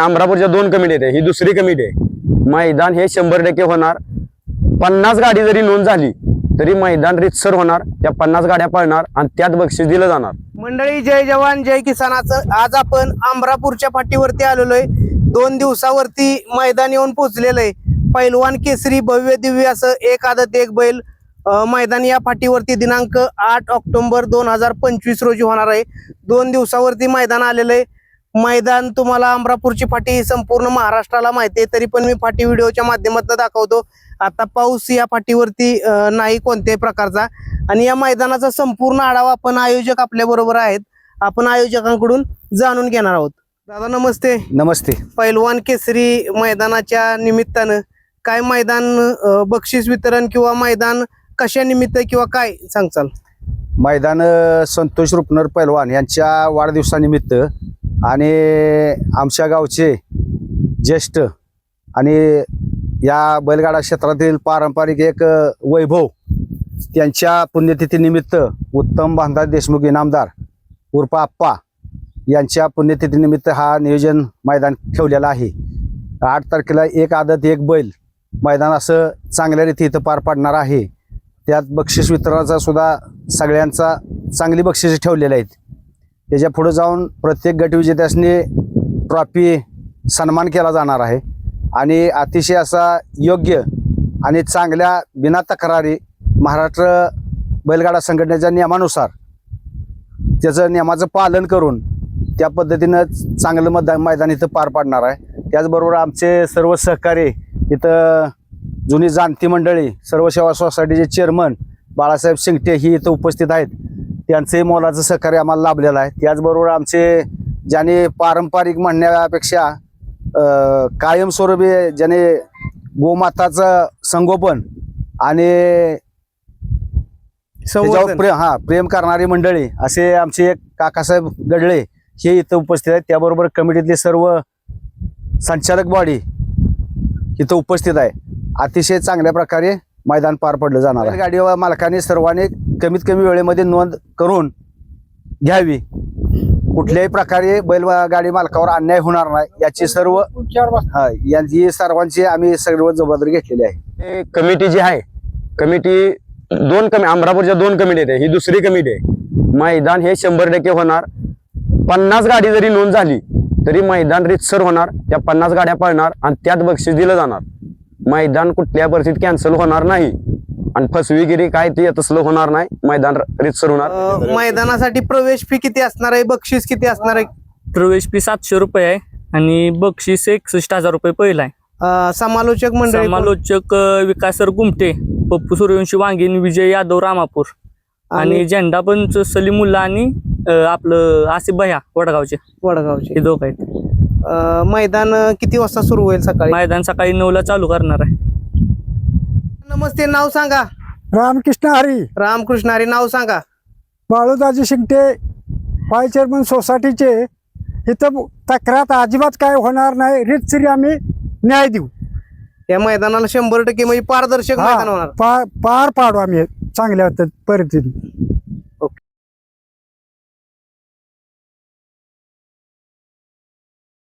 अमरापूरच्या दोन कमिटी आहेत. ही दुसरी कमिटी आहे. मैदान हे शंभर टक्के होणार. पन्नास गाडी जरी नोंद झाली तरी मैदान रितसर होणार. त्या पन्नास गाड्या पळणार आणि त्यात बक्षीस दिलं जाणार. मंडळी जय जवान जय किसानाचं. आज आपण अमरापूरच्या पाठीवरती आलेलो आहे. दोन दिवसावरती मैदान येऊन पोहोचलेलं आहे. पैलवान केसरी भव्य दिव्य असं एक आदत एक बैल मैदान या फाटीवरती दिनांक आठ ऑक्टोबर दोन हजार पंचवीस रोजी होणार आहे. दोन दिवसावरती मैदान आलेलं आहे. मैदान तुम्हाला अमरापूरची फाटी संपूर्ण महाराष्ट्राला माहिती आहे तरी पण मी फाटी व्हिडिओच्या माध्यमातून दाखवतो. आता पाऊस या फाटीवरती नाही कोणत्याही प्रकारचा. आणि या मैदानाचा संपूर्ण आढावा आपण आयोजक आपल्या बरोबर आहेत. आपण आयोजकांकडून जाणून घेणार आहोत. दादा नमस्ते. नमस्ते. पैलवान केसरी मैदानाच्या निमित्तानं काय मैदान बक्षीस वितरण किंवा मैदान कशा निमित्त किंवा काय सांगचाल मैदान संतोष रुपनर पैलवान यांच्या वाढदिवसानिमित्त आणि आमच्या गावचे ज्येष्ठ आणि या बैलगाडा क्षेत्रातील पारंपरिक एक वैभव त्यांच्या पुण्यतिथीनिमित्त उत्तम बांधा देशमुख इनामदार उर्फ आप्पा यांच्या पुण्यतिथीनिमित्त हा नियोजन मैदान ठेवलेला आहे. आठ तारखेला एक आदत एक बैल मैदान असं चांगल्या रीती इथं पार पाडणार आहे. त्यात बक्षीस वितरणाचा सुद्धा सगळ्यांचा चांगली बक्षीस ठेवलेली आहेत. त्याच्या पुढे जाऊन प्रत्येक गटविजेत्यासने ट्रॉफी सन्मान केला जाणार आहे. आणि अतिशय असा योग्य आणि चांगल्या बिना तक्रारी महाराष्ट्र बैलगाडा संघटनेच्या नियमानुसार त्याचं नियमाचं पालन करून त्या पद्धतीनं चांगलं मतदान मैदान इथं पार पाडणार आहे. त्याचबरोबर आमचे सर्व सहकारी इथं जुनी जाणती मंडळी सर्व सेवा सोसायटीचे चेअरमन बाळासाहेब शिंगटे ही इथं उपस्थित आहेत. त्यांचंही मोलाचं सहकार्य आम्हाला लाभलेलं आहे. त्याचबरोबर आमचे ज्याने पारंपरिक म्हणण्यापेक्षा कायमस्वरूपी ज्याने गोमाताचं संगोपन आणि त्याच्यावर. प्रेम हा प्रेम करणारी मंडळी असे आमचे एक काकासाहेब गडळे हे इथं उपस्थित आहेत. त्याबरोबर कमिटीतले सर्व संचालक बॉडी इथं उपस्थित आहे. अतिशय चांगल्या प्रकारे मैदान पार पडलं जाणार आहे. गाडी मालकाने सर्वांनी कमीत कमी वेळेमध्ये नोंद करून घ्यावी. कुठल्याही प्रकारे बैल गाडी मालकावर अन्याय होणार नाही याची सर्व हा यांची सर्वांची आम्ही सर्व जबाबदारी घेतलेली आहे. हे कमिटी जी आहे कमिटी दोन कमी अमरापूरच्या दोन कमिटी आहेत. ही दुसरी कमिटी आहे. मैदान हे शंभर टक्के होणार. पन्नास गाडी जरी नोंद झाली तरी मैदान रितसर होणार. त्या पन्नास गाड्या पळणार आणि त्यात बक्षीस दिलं जाणार. मैदान कुठल्या परिस्थितीत कॅन्सल होणार नाही. आणि फसवीगिरी काय ते तसलं होणार नाही. मैदान रितसर होणार. मैदानासाठी प्रवेश फी किती असणार आहे? बक्षीस किती असणार आहे? प्रवेश फी सातशे रुपये आहे. आणि बक्षीस एकसष्ट हजार रुपये पहिला आहे. समालोचक मंडळी? समालोचक विकासर गुमटे पप्पू सूर्यवंशी वांगीन विजय यादव रामापूर. आणि झेंडा पंच सलीमुल्ला आणि आपलं आसिफ भैया वडगावचे. वडगावचे. हे दोघं आहेत. मैदान किती वाजता सुरू होईल सकाळी? मैदान सकाळी नऊला चालू करणार आहे. नमस्ते नाव सांगा. रामकृष्ण हरी. रामकृष्ण हरी नाव सांगा. बाळूदाजी शिंगटे व्हाईस चेअरमन सोसायटीचे. इथं तक्रार अजिबात काय होणार नाही. रितसरी आम्ही न्याय देऊ. या मैदानाला शंभर टक्के म्हणजे पारदर्शक मैदान होणार. पा- पार पाडू आम्ही चांगल्या पद्धतीने.